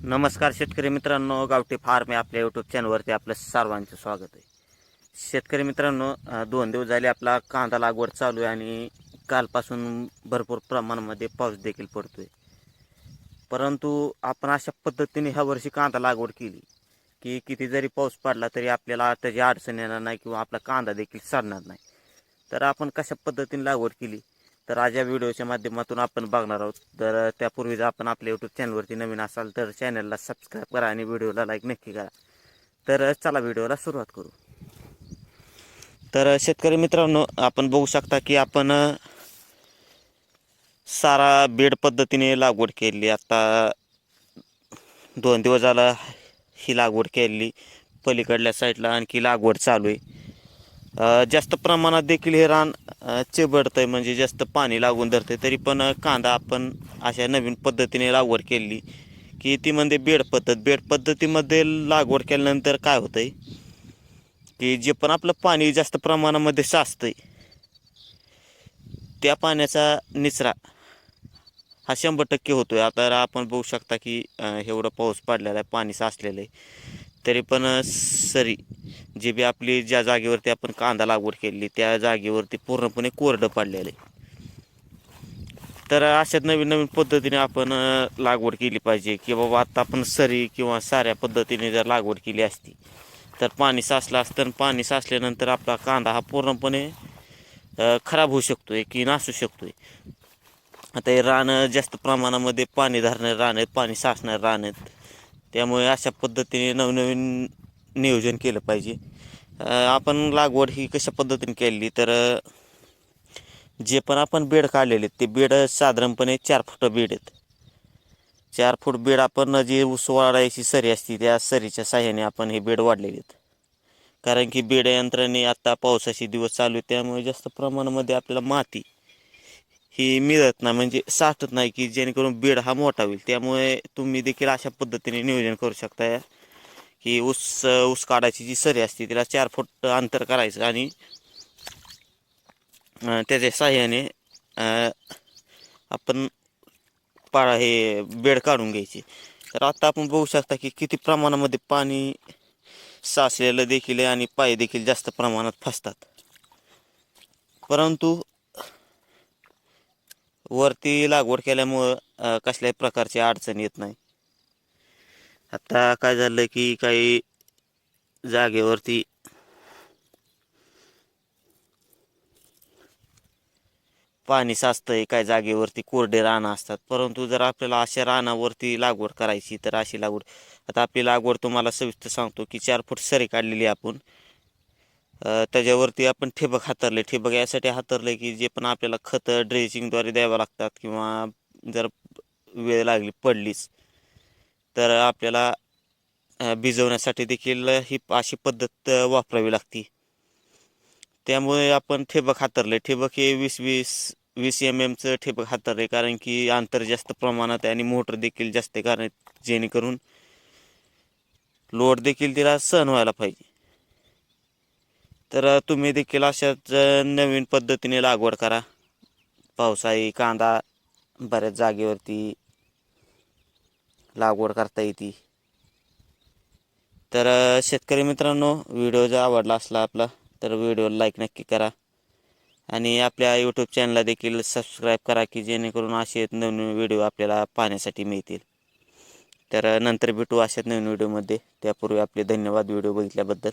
नमस्कार शेतकरी मित्रांनो गावठी फार्म या आपल्या यूट्यूब चॅनलवरती आपलं सर्वांचं स्वागत आहे. शेतकरी मित्रांनो दोन दिवस झाले आपला कांदा लागवड चालू आहे आणि कालपासून भरपूर प्रमाणामध्ये पाऊस देखील पडतोय. परंतु आपण अशा पद्धतीने ह्या वर्षी कांदा लागवड केली की किती जरी पाऊस पडला तरी आपल्याला त्याची अडचण येणार नाही किंवा आपला कांदा देखील सडणार नाही. तर आपण कशा पद्धतीने लागवड केली? तर आज या व्हिडिओच्या माध्यमातून आपण बघणार आहोत. तर त्यापूर्वी जर आपण आपल्या यूट्यूब चॅनलवरती नवीन असाल तर चॅनलला सबस्क्राईब करा आणि व्हिडिओला लाईक नक्की करा. तर चला व्हिडिओला सुरुवात करू. तर शेतकरी मित्रांनो आपण बघू शकता की आपण सारा बेड पद्धतीने लागवड केली. आता दोन दिवस झाला ही लागवड केली. पलीकडल्या साईडला आणखी लागवड चालू आहे. जास्त प्रमाणात देखील हे रान चिबडतं चिबडतंय म्हणजे जास्त पाणी लागून धरते तरी पण कांदा आपण अशा नवीन पद्धतीने लागवड केली की ती म्हणजे बेड पद्धत. बेड पद्धतीमध्ये लागवड केल्यानंतर काय होतंय की जे पण आपलं पाणी जास्त प्रमाणामध्ये साचतंय त्या पाण्याचा निचरा हा शंभर टक्के होतोय. आता आपण बघू शकता की एवढा एवढं पाऊस पडलेला आहे पाणी साचलेलं आहे तरी पण सरी जे बी आपली ज्या जागेवरती आपण कांदा लागवड केलेली त्या जागेवरती पूर्णपणे कोरडं पडलेलं आहे. तर अशा नवीन नवीन पद्धतीने आपण लागवड केली पाहिजे. की बाबा आता आपण सरी किंवा साऱ्या पद्धतीने जर लागवड केली असती तर पाणी साचलं असतं आणि पाणी साचल्यानंतर आपला कांदा हा पूर्णपणे खराब होऊ शकतो आहे की नासू शकतो आहे आता हे रानं जास्त प्रमाणामध्ये पाणी धरणारे रान आहेत पाणी साचणारे रान आहेत. त्यामुळे अशा पद्धतीने नवनवीन नियोजन केलं पाहिजे. आपण लागवड ही कशा पद्धतीने केली तर जे पण आपण बेड काढलेले आहेत ते बेड साधारणपणे चार फूट बेड आहेत. चार फूट बेड आपण जी ऊस वाढायची सरी असते त्या सरीच्या साह्याने आपण हे बेड वाढलेले आहेत. कारण की बेड यंत्राने आता पावसाचे दिवस चालू आहेत त्यामुळे जास्त प्रमाणामध्ये आपल्याला माती ही मिळत नाही म्हणजे साठत नाही की जेणेकरून बेड हा मोठा होईल. त्यामुळे तुम्ही देखील अशा पद्धतीने नियोजन करू शकता. की ऊस ऊस काढायची जी सरी असते तिला चार फूट अंतर करायचं आणि त्याच्या साह्याने आपण पाळा हे बेड काढून घ्यायची. तर आता आपण बघू शकता की किती प्रमाणामध्ये पाणी साचलेलं देखील आहे आणि पाय देखील जास्त प्रमाणात फसतात. परंतु वरती लागवड केल्यामुळं कसल्याही प्रकारची अडचण येत नाही. आता काय झालं की काही जागेवरती पाणी साचतंय काय जागेवरती कोरडे रानं असतात. परंतु जर आपल्याला अशा रानावरती लागवड करायची तर अशी लागवड आता आपली लागवड तुम्हाला सविस्तर सांगतो की चार फूट सरी काढलेली आपण. त्याच्यावरती आपण ठिबक हातरले ठिबक यासाठी हातरले की जे पण आपल्याला खतं ड्रेसिंगद्वारे द्यावं लागतात किंवा जर वेळ लागली पडलीच तर आपल्याला भिजवण्यासाठी देखील ही अशी पद्धत वापरावी लागती. त्यामुळे आपण ठिबक हातरले. ठिबक हे वीस वीस वीस एम एमचं ठिबक हातरले कारण की अंतर जास्त प्रमाणात आहे आणि मोटर देखील जास्त आहे कारण जेणेकरून लोड देखील तिला सहन व्हायला पाहिजे. तर तुम्ही देखील अशाच नवीन पद्धतीने लागवड करा. पावसाळी कांदा बऱ्याच जागेवरती लागवड करता येते. तर शेतकरी मित्रांनो व्हिडिओ जर आवडला असला आपला तर व्हिडिओला लाईक नक्की करा. आणि आपल्या यूट्यूब चॅनलला देखील सबस्क्राईब करा की जेणेकरून असे नवीन व्हिडिओ आपल्याला पाहण्यासाठी मिळतील. तर नंतर भेटू अशाच नवीन व्हिडिओमध्ये. त्यापूर्वी आपले धन्यवाद व्हिडिओ बघितल्याबद्दल.